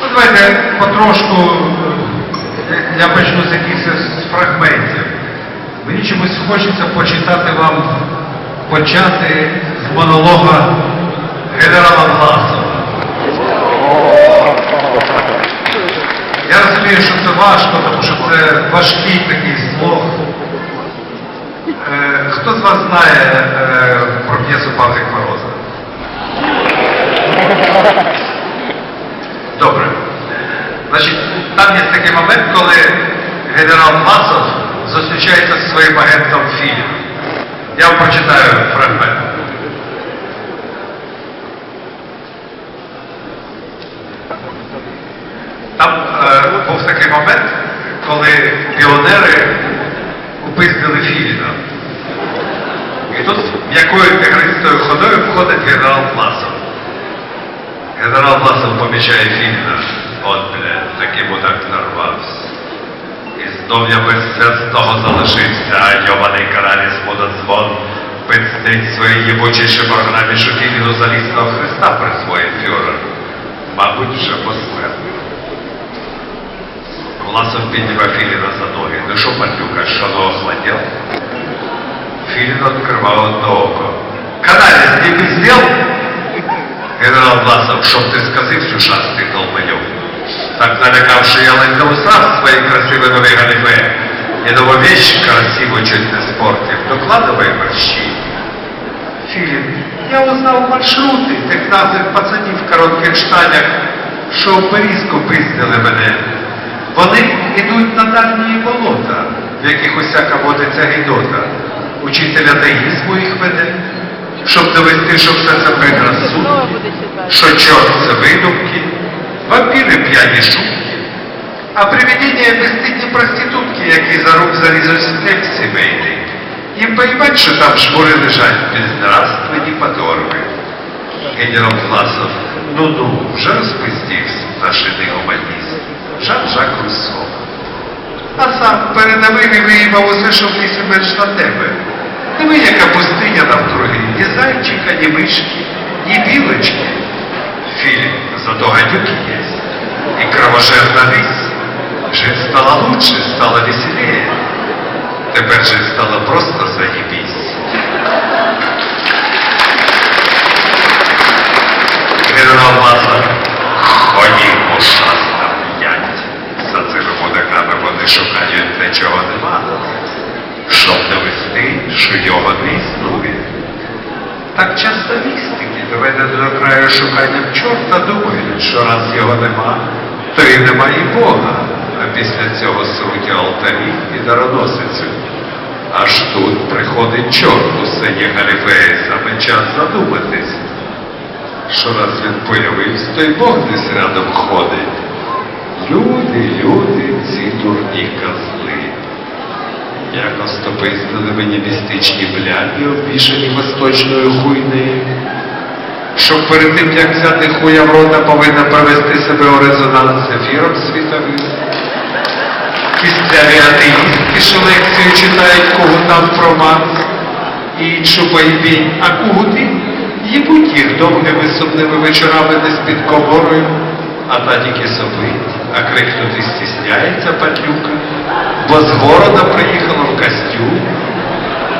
Ну, Давайте потрошку я почну з якихось фрагментів. Мені чомусь хочеться почитати вам, почати з монолога генерала Гласова. Я розумію, що це важко, тому що це важкий такий слог. Е, хто з вас знає е, про п'єсу Павлик Мороза? Добре. Значить, там є такий момент, коли генерал Масов зустрічається зі своїм агентом Філі. Я вам прочитаю фрагмент. Там е, був такий момент, коли піонери упиздили Філіна. І тут м'якою тигристою ходою входить генерал Власов. Генерал Власов помічає Філіна. От, бля, таки мудак нарвався. І знов я без святого залишився, а йобаний караліс мудозвон пиздить своїй єбучій програмі, що Філіну залізного Христа присвоїв фюрер. Мабуть, вже посмертно. Власов піднімав Філіна за ноги. Ну що, патлюка, що ну охладів? Филин открывал одно око. Каналец, не пиздел? Генерал Власов, чтоб ты сказив, ушастый долбоёб. Так налякавши я лайкоуса своей красивой новой галифе. И нововещь красивую чуть не спортив. Докладывай мерщи. Филин, я узнав маршрути тих наглих пацанів в коротких штанях, що в Берізку пиздили мене. Вони йдуть на дальні болота, в яких усяка водиться гідота. Учителя деїзму їх веде, щоб довести, що все це предрассудки, Знову буде читати. що чорт це видумки, вампіри п'яні шутки, а привидіння безстидні проститутки, які за рук залізуть в степ сімейний. Їм поїбать, що там шмури лежать безнравственні подорви. Генерал Власов, ну-ну, вже розпиздівся нашини гуманіст. Жан-Жак Руссо. А сам передавив і виїбав усе, що в менш на тебе. Диви, яка пустиня навкруги, ні зайчика, ні мишки, ні білочки. Філіп, зато гадюки є. І кровожерна ліс. Жить стало лучше, стало веселее. Тепер жить стало просто заебись. Генерал Маса, ходім ушаста п'ять. За цими мудаками вони шукають те, чого нема. Щоб довести, що його не існує. Так часто містики, доведені до краю шуканням чорта, думають, що раз його нема, то і нема і Бога. А після цього сруть алтарі і дароносицю. Аж тут приходить чорт у сині галіфеї, саме час задуматись що раз він появився, то й Бог десь рядом ходить. Люди, люди, ці дурні козли. Якось то пиздили мені містичні бляді, обвішані восточною хуйнею. Що перед тим, як взяти хуя в рота, повинна провести себе у резонанс з ефіром світовим. Кістляві атеїстки, що лекцію читають когутам про Марс і іншу поїбінь, а кугути їбуть їх довгими сумними вечорами не з-під коморою, а та тільки сопить, а крикнути стісняється падлюка, бо з города приїхала в костюм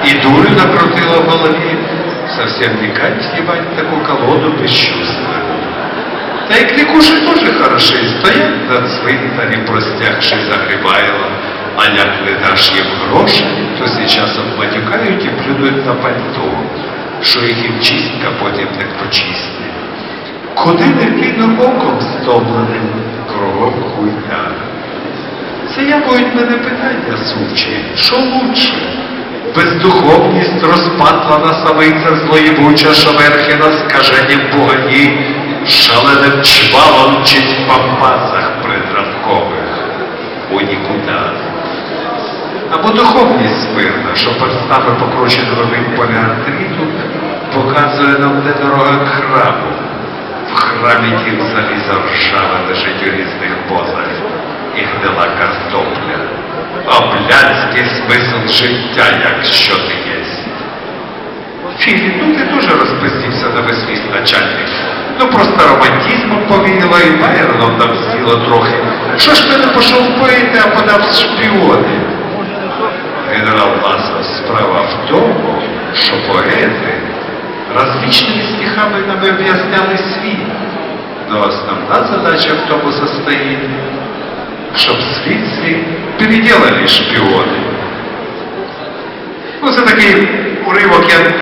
і дурю накрутила в голові. Совсем не кать ебать таку колоду бесчувственную. Та й кликуши тоже хороши, стоять на цвинтарі, простягши загрібайло, а як не даш їм гроші, то сейчас обматюкають і плюнуть на пальто, що їх і чистка потім не почисти. Куди не піду оком стомленим, кругом хуйня. Це я будуть мене питання сучі, що лучше? Бездуховність розпатлана самиця злоїбуча, що верхи на скаженім бугані, шаленим чвалом чить в пампасах придравкових у нікуда. Або духовність спирна, що перстами покрученими поліартриту показує нам, де дорога храму. В храмі тім заліза ржава лежить у різних позах і гнила картопля. Блядський смисл життя, якщо ти єсть. Філіп, ну ти дуже розпустився на весь міст начальник. Ну просто романтизмом повіяло і Байроном там сіла трохи. Що ж ти не пішов пити, а подав шпіони? Генерал Лазар, справа в тому, що поети различными стихами нам объясняли світ. Но основна задача в тому состоит, щоб слідстві переделали шпіони. Ну, це такий уривок, я